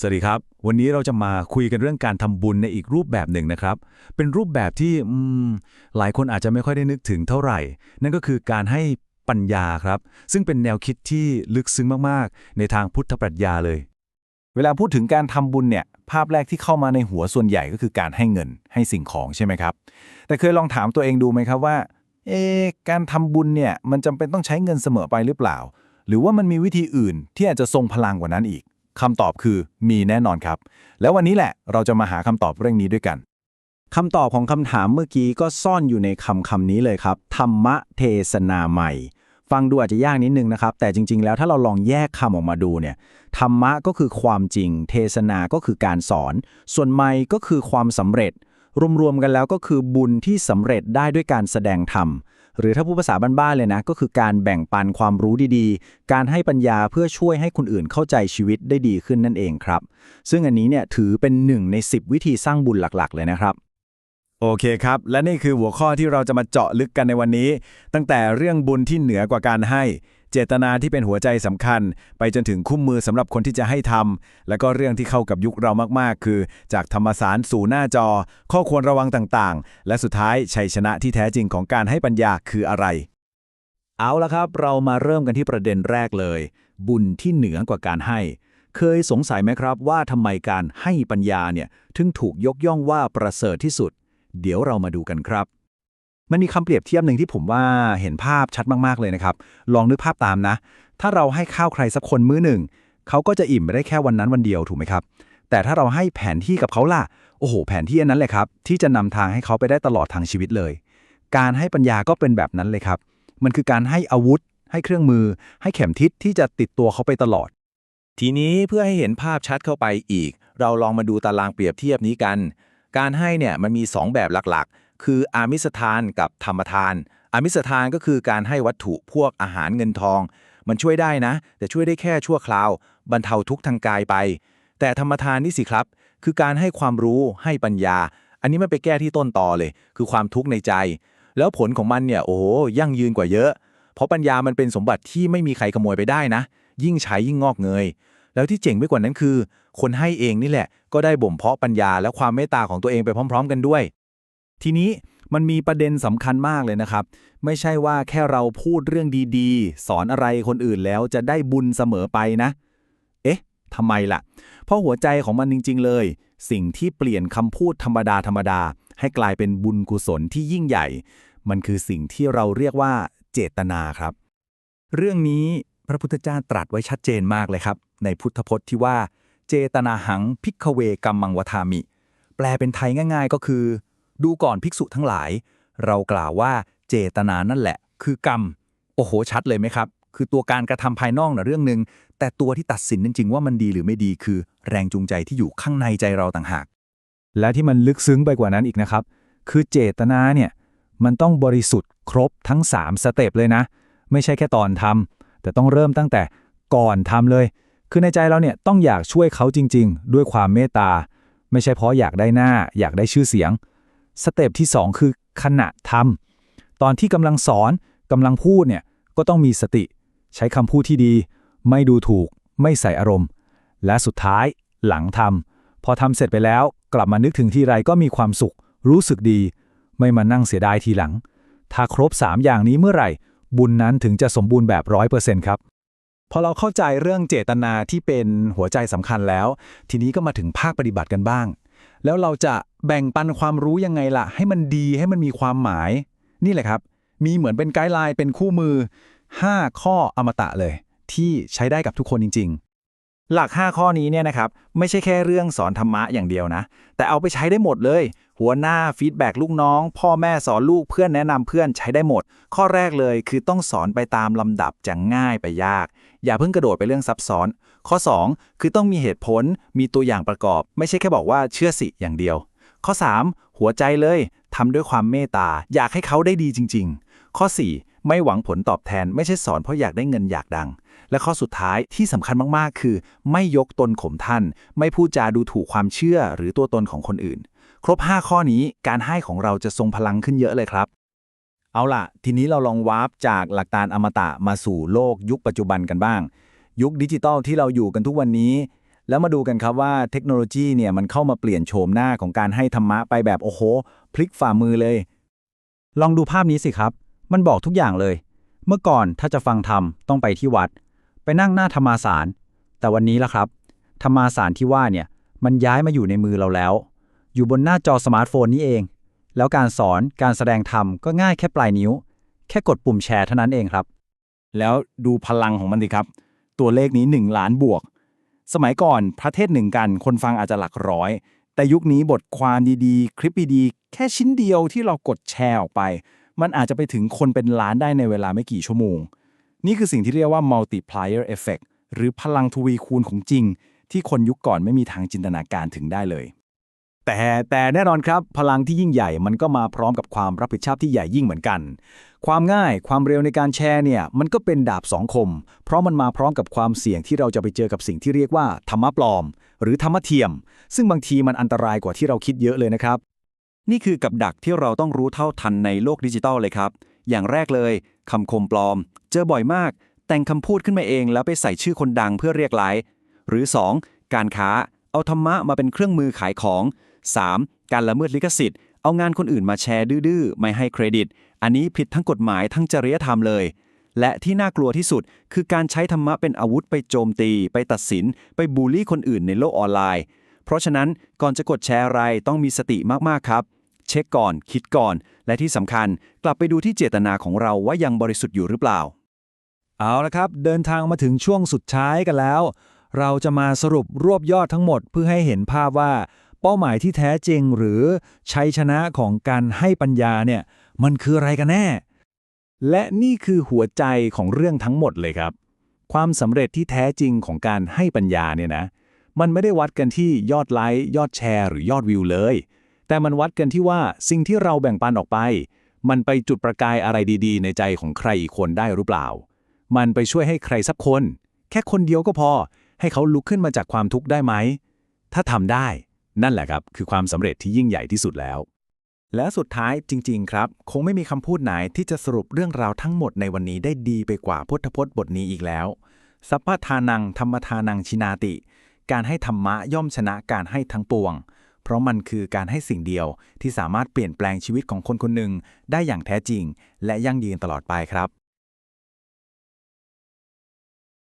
สวัสดีครับ วันนี้เราจะมาคุยกันเรื่องการทำบุญในอีกรูปแบบหนึ่งนะครับ เป็นรูปแบบที่หลายคนอาจจะไม่ค่อยได้นึกถึงเท่าไหร่ นั่นก็คือการให้ปัญญาครับ ซึ่งเป็นแนวคิดที่ลึกซึ้งมากๆ ในทางพุทธปรัชญาเลย เวลาพูดถึงการทำบุญเนี่ย ภาพแรกที่เข้ามาในหัวส่วนใหญ่ก็คือการให้เงินให้สิ่งของใช่ไหมครับ แต่เคยลองถามตัวเองดูไหมครับว่าเอการทำบุญเนี่ยมันจำเป็นต้องใช้เงินเสมอไปหรือเปล่า หรือว่ามันมีวิธีอื่นที่อาจจะทรงพลังกว่านั้นอีก คำตอบคือมีแน่นอนครับ แล้ววันนี้แหละเราจะมาหาคำตอบเรื่องนี้ด้วยกันคำตอบของคำถามเมื่อกี้ก็ซ่อนอยู่ในคำคำนี้เลยครับ ธรรมเทศนาใหม่ ฟังดูอาจจะยากนิดนึงนะครับ แต่จริง ๆ แล้วถ้าเราลองแยกคำออกมาดูเนี่ย ธรรมะก็คือความจริง เทศนาก็คือการสอน ส่วนไม่ก็คือความสำเร็จ รวมๆกันแล้วก็คือบุญที่สำเร็จได้ด้วยการแสดงธรรม หรือถ้าพูดภาษาบ้านๆเลยนะ ก็คือการแบ่งปันความรู้ดีๆ การให้ปัญญาเพื่อช่วยให้คนอื่นเข้าใจชีวิตได้ดีขึ้นนั่นเองครับ ซึ่งอันนี้เนี่ยถือเป็นหนึ่งใน 10 วิธีสร้างบุญหลักๆ เลยนะครับโอเคครับ และนี่คือหัวข้อที่เราจะมาเจาะลึกกันในวันนี้ ตั้งแต่เรื่องบุญที่เหนือกว่าการให้ เจตนาที่เป็นหัวใจสำคัญ ไปจนถึงคู่มือสำหรับคนที่จะให้ทำและก็เรื่องที่เข้ากับยุคเรามากๆ คือ จากธรรมสารสู่หน้าจอ ข้อควรระวังต่างๆ และสุดท้ายชัยชนะที่แท้จริงของการให้ปัญญาคืออะไร เอาละครับ เรามาเริ่มกันที่ประเด็นแรกเลย บุญที่เหนือกว่าการให้ เคยสงสัยไหมครับว่าทำไมการให้ปัญญาเนี่ยถึงถูกยกย่องว่าประเสริฐที่สุด เดี๋ยวเรามาดูกันครับ มันมีคำเปรียบเทียบหนึ่งที่ผมว่าเห็นภาพชัดมากๆเลยนะครับ ลองนึกภาพตามนะ ถ้าเราให้ข้าวใครสักคนมื้อหนึ่ง เขาก็จะอิ่มไปได้แค่วันนั้นวันเดียวถูกไหมครับ แต่ถ้าเราให้แผนที่กับเขาล่ะ โอ้โห แผนที่อันนั้นเลยครับ ที่จะนำทางให้เขาไปได้ตลอดทางชีวิตเลย การให้ปัญญาก็เป็นแบบนั้นเลยครับ มันคือการให้อาวุธ ให้เครื่องมือ ให้เข็มทิศที่จะติดตัวเขาไปตลอด ทีนี้เพื่อให้เห็นภาพชัดเข้าไปอีก เราลองมาดูตารางเปรียบเทียบนี้กัน การให้เนี่ยมันมี 2 แบบหลักๆ คืออามิสทานกับธรรมทาน อามิสทานก็คือการให้วัตถุพวกอาหารเงินทอง มันช่วยได้นะ แต่ช่วยได้แค่ชั่วคราว บรรเทาทุกข์ทางกายไป แต่ธรรมทานนี่สิครับ คือการให้ความรู้ให้ปัญญา อันนี้ไมันไปแก้ที่ต้นตอเลย คือความทุกข์ในใจ แล้วผลของมันเนี่ยโอ้โหยั่งยืนกว่าเยอะ เพราะปัญญามันเป็นสมบัติที่ไม่มีใครขโมยไปได้นะ ยิ่งใช้ยิ่งงอกเงยแล้วที่เจ๋งไปกว่านั้นคือ คนให้เองนี่แหละ ก็ได้บ่มเพาะปัญญาและความเมตตาของตัวเองไปพร้อม ๆ กันด้วย ทีนี้มันมีประเด็นสำคัญมากเลยนะครับ ไม่ใช่ว่าแค่เราพูดเรื่องดีๆ สอนอะไรคนอื่นแล้วจะได้บุญเสมอไปนะ เอ๊ะทำไมล่ะ เพราะหัวใจของมันจริง ๆ เลย สิ่งที่เปลี่ยนคำพูดธรรมดาธรรมดา ให้กลายเป็นบุญกุศลที่ยิ่งใหญ่ มันคือสิ่งที่เราเรียกว่าเจตนาครับ เรื่องนี้พระพุทธเจ้าตรัสไว้ชัดเจนมากเลยครับ ในพุทธพจน์ที่ว่า เจตนาหังพิกเวกัมมังวทามิ แปลเป็นไทยง่าย ๆ ก็คือ ดูก่อนภิกษุทั้งหลาย เรากล่าวว่าเจตนานั่นแหละ คือกรรม โอ้โห ชัดเลยไหมครับ คือตัวการกระทำภายนอกนะเรื่องหนึ่งแต่ตัวที่ตัดสินจริงๆว่ามันดีหรือไม่ดีคือ แรงจูงใจที่อยู่ข้างในใจเราต่างหาก และที่มันลึกซึ้งไปกว่านั้นอีกนะครับ คือเจตนาเนี่ยมันต้องบริสุทธิ์ครบทั้ง 3 สเต็ปเลยนะ ไม่ใช่แค่ตอนทำแต่ต้องเริ่มตั้งแต่ก่อนทำเลย คือในใจเราเนี่ยต้องอยากช่วยเขาจริง ๆ ด้วยความเมตตา ไม่ใช่เพราะอยากได้หน้า อยากได้ชื่อเสียง สเต็ปที่ 2 คือขณะทำตอนที่กำลังสอนกำลังพูดเนี่ยก็ต้องมีสติ ใช้คำพูดที่ดี ไม่ดูถูก ไม่ใส่อารมณ์ และสุดท้ายหลังทำพอทำเสร็จไปแล้วกลับมานึกถึงทีไรก็มีความสุข รู้สึกดี ไม่มานั่งเสียดายทีหลัง ถ้าครบ 3 อย่างนี้เมื่อไหร่ บุญนั้นถึงจะสมบูรณ์แบบร้อยเปอร์เซ็นต์ครับพอเราเข้าใจเรื่องเจตนาที่เป็นหัวใจสำคัญแล้ว ทีนี้ก็มาถึงภาคปฏิบัติกันบ้าง แล้วเราจะแบ่งปันความรู้ยังไงล่ะ ให้มันดีให้มันมีความหมาย นี่แหละครับ มีเหมือนเป็นไกด์ไลน์เป็นคู่มือ 5 ข้ออมตะเลย ที่ใช้ได้กับทุกคนจริง ๆ หลัก 5 ข้อนี้เนี่ยนะครับ ไม่ใช่แค่เรื่องสอนธรรมะอย่างเดียวนะ แต่เอาไปใช้ได้หมดเลย หัวหน้าฟีดแบ็กลูกน้อง พ่อแม่สอนลูกเพื่อนแนะนำเพื่อนใช้ได้หมด ข้อแรกเลยคือต้องสอนไปตามลำดับจะง่ายไปยาก อย่าเพิ่งกระโดดไปเรื่องซับซ้อน ข้อ 2 คือต้องมีเหตุผล มีตัวอย่างประกอบ ไม่ใช่แค่บอกว่าเชื่อสิอย่างเดียว ข้อ 3 หัวใจเลยทำด้วยความเมตตา อยากให้เขาได้ดีจริง ๆ ข้อ 4 ไม่หวังผลตอบแทน ไม่ใช่สอนเพราะอยากได้เงินอยากดัง และข้อสุดท้ายที่สำคัญมากๆ คือ ไม่ยกตนข่มท่าน ไม่พูดจาดูถูกความเชื่อหรือตัวตนของคนอื่น ครบ 5 ข้อนี้การให้ของเราจะทรงพลังขึ้นเยอะเลยครับเอาล่ะ ทีนี้เราลองวาร์ปจากหลักการอมตะมาสู่โลกยุคปัจจุบันกันบ้าง ยุคดิจิตอลที่เราอยู่กันทุกวันนี้ แล้วมาดูกันครับว่าเทคโนโลยีเนี่ยมันเข้ามาเปลี่ยนโฉมหน้าของการให้ธรรมะไปแบบโอ้โห พลิกฝ่ามือเลย ลองดูภาพนี้สิครับ มันบอกทุกอย่างเลย เมื่อก่อนถ้าจะฟังธรรมต้องไปที่วัด ไปนั่งหน้าธรรมาสาร แต่วันนี้ละครับ ธรรมาสารที่ว่าเนี่ยมันย้ายมาอยู่ในมือเราแล้ว อยู่บนหน้าจอสมาร์ทโฟนนี้เอง แล้วการสอนการแสดงธรรมก็ง่ายแค่ปลายนิ้ว แค่กดปุ่มแชร์เท่านั้นเองครับ แล้วดูพลังของมันดิครับ ตัวเลขนี้ 1 ล้านบวก สมัยก่อนพระเทศหนึ่งกัน คนฟังอาจจะหลักร้อย แต่ยุคนี้บทความดีๆ คลิปดีๆ แค่ชิ้นเดียวที่เรากดแชร์ออกไป มันอาจจะไปถึงคนเป็นล้านได้ในเวลาไม่กี่ชั่วโมง นี่คือสิ่งที่เรียกว่า multiplier effect หรือพลังทวีคูณของจริง ที่คนยุคก่อนไม่มีทางจินตนาการถึงได้เลย แต่แต่แน่นอนครับ พลังที่ยิ่งใหญ่มันก็มาพร้อมกับความรับผิดชอบที่ใหญ่ยิ่งเหมือนกัน ความง่ายความเร็วในการแชร์เนี่ยมันก็เป็นดาบสองคม เพราะมันมาพร้อมกับความเสี่ยงที่เราจะไปเจอกับสิ่งที่เรียกว่าธรรมะปลอม หรือธรรมะเทียม ซึ่งบางทีมันอันตรายกว่าที่เราคิดเยอะเลยนะครับ นี่คือกับดักที่เราต้องรู้เท่าทันในโลกดิจิทัลเลยครับ อย่างแรกเลยคำคมปลอม เจอบ่อยมาก แต่งคำพูดขึ้นมาเอง แล้วไปใส่ชื่อคนดังเพื่อเรียกไลค์หรือ 2. การค้า เอาธรรมะมาเป็นเครื่องมือขายของ 3. การละเมิดลิขสิทธิ์เอางานคนอื่นมาแชร์ดื้อๆไม่ให้เครดิต อันนี้ผิดทั้งกฎหมายทั้งจริยธรรมเลย และที่น่ากลัวที่สุดคือการใช้ธรรมะเป็นอาวุธไปโจมตี ไปตัดสิน ไปบูลลี่คนอื่นในโลกออนไลน์ เพราะฉะนั้นก่อนจะกดแชร์อะไรต้องมีสติมากๆครับ เช็คก่อน คิดก่อน และที่สำคัญกลับไปดูที่เจตนาของเราว่ายังบริสุทธิ์อยู่หรือเปล่า เอาละครับ เดินทางมาถึงช่วงสุดท้ายกันแล้ว เราจะมาสรุปรวบยอดทั้งหมดเพื่อให้เห็นภาพว่า เป้าหมายที่แท้จริงหรือชัยชนะของการให้ปัญญาเนี่ย มันคืออะไรกันแน่ และนี่คือหัวใจของเรื่องทั้งหมดเลยครับ ความสำเร็จที่แท้จริงของการให้ปัญญาเนี่ยนะ มันไม่ได้วัดกันที่ยอดไลค์ยอดแชร์หรือยอดวิวเลย แต่มันวัดกันที่ว่าสิ่งที่เราแบ่งปันออกไป มันไปจุดประกายอะไรดีๆ ในใจของใครอีกคนได้หรือเปล่า มันไปช่วยให้ใครสักคน แค่คนเดียวก็พอ ให้เขาลุกขึ้นมาจากความทุกข์ได้ไหมถ้าทำได้ นั่นแหละครับ คือความสำเร็จที่ยิ่งใหญ่ที่สุดแล้ว และสุดท้ายจริง ๆ ครับ คงไม่มีคำพูดไหนที่จะสรุปเรื่องราวทั้งหมดในวันนี้ได้ดีไปกว่าพุทธพจน์บทนี้อีกแล้ว สัพพทานังธรรมทานังชินาติ การให้ธรรมะย่อมชนะการให้ทั้งปวง เพราะมันคือการให้สิ่งเดียวที่สามารถเปลี่ยนแปลงชีวิตของคนคนหนึ่งได้อย่างแท้จริง และยั่งยืนตลอดไปครับ